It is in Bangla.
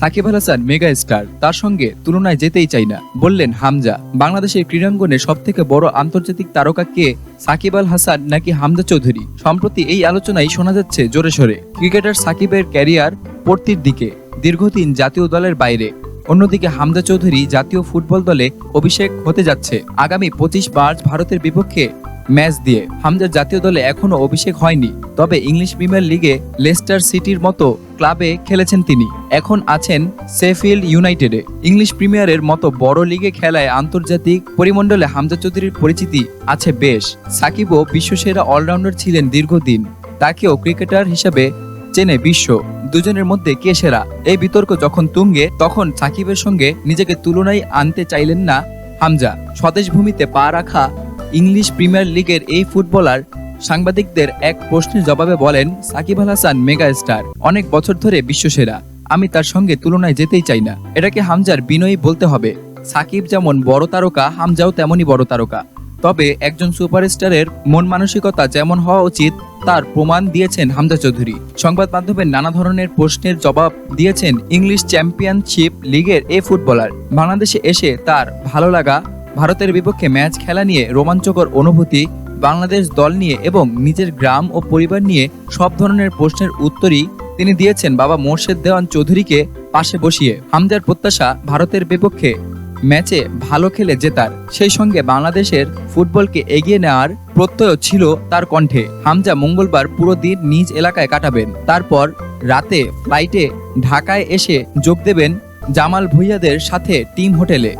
সাকিব আল হাসান মেগা স্টার, তার সঙ্গে তুলনায় যেতেই চাই না, বললেন হামজা। বাংলাদেশের ক্রীড়াঙ্গনে সব থেকে বড় আন্তর্জাতিক তারকা কে সাকিব আল হাসান নাকি হামজা চৌধুরী? সম্প্রতি এই আলোচনায় শোনা যাচ্ছে জোরে সোরে, ক্রিকেটার সাকিবের ক্যারিয়ার পড়তির দিকে, দীর্ঘদিন জাতীয় দলের বাইরে। অন্যদিকে হামজা চৌধুরী জাতীয় ফুটবল দলে অভিষেক হতে যাচ্ছে। আগামী পঁচিশ মার্চ ভারতের বিপক্ষে ম্যাচ দিয়ে। হামজার জাতীয় দলে এখনও অভিষেক হয়নি, তবে ইংলিশ প্রিমিয়ার লিগে লেস্টার সিটির মতো ক্লাবে খেলেছেন তিনি। এখন আছেন সেফিল্ড ইউনাইটেডে। ইংলিশ প্রিমিয়ারের মতো বড় লিগে খেলায় আন্তর্জাতিক পরিমণ্ডলে হামজা চৌধুরীর পরিচিতি আছে বেশ। সাকিবও বিশ্বসেরা অলরাউন্ডার ছিলেন দীর্ঘদিন। তাকেও ক্রিকেটার হিসেবে চেনে বিশ্ব। দুজনের মধ্যে কে সেরা? এই বিতর্ক যখন তুঙ্গে, তখন সাকিবের সঙ্গে নিজেকে তুলনায় আনতে চাইলেন না হামজা। স্বদেশ ভূমিতে পা রাখা ইংলিশ প্রিমিয়ার লিগের এই ফুটবলার সাংবাদিকদের এক প্রশ্নের জবাবে বলেন, সাকিব আল হাসান মেগা স্টার, অনেক বছর ধরে বিশ্বসেরা। আমি তার সঙ্গে তুলনায় যেতেই চাই না। এটাকে হামজার বিনয়ী বলতে হবে। সাকিব যেমন বড় তারকা, হামজাও তেমনই বড় তারকা। তবে একজন সুপারস্টারের মন মানসিকতা যেমন হওয়া উচিত, তার প্রমাণ দিয়েছেন হামজা চৌধুরী। সংবাদ মাধ্যমে নানা ধরনের প্রশ্নের জবাব দিয়েছেন ইংলিশ চ্যাম্পিয়নশিপ লিগের এ ফুটবলার। বাংলাদেশে এসে তার ভালো লাগা ভারতের বিপক্ষে ম্যাচ খেলা নিয়ে রোমাঞ্চকর অনুভূতি, বাংলাদেশ দল নিয়ে এবং নিজের গ্রাম ও পরিবার নিয়ে সব ধরনের প্রশ্নের উত্তরই তিনি দিয়েছেন বাবা মোর্শেদ দেওয়ান চৌধুরীকে পাশে বসিয়ে। হামজার প্রত্যাশা ভারতের বিপক্ষে ম্যাচে ভালো খেলে জেতার। সেই সঙ্গে বাংলাদেশের ফুটবলকে এগিয়ে নেওয়ার প্রত্যয় ছিল তার কণ্ঠে। হামজা মঙ্গলবার পুরো দিন নিজ এলাকায় কাটাবেন। তারপর রাতে ফ্লাইটে ঢাকায় এসে যোগ দেবেন জামাল ভুইয়াদের সাথে টিম হোটেলে।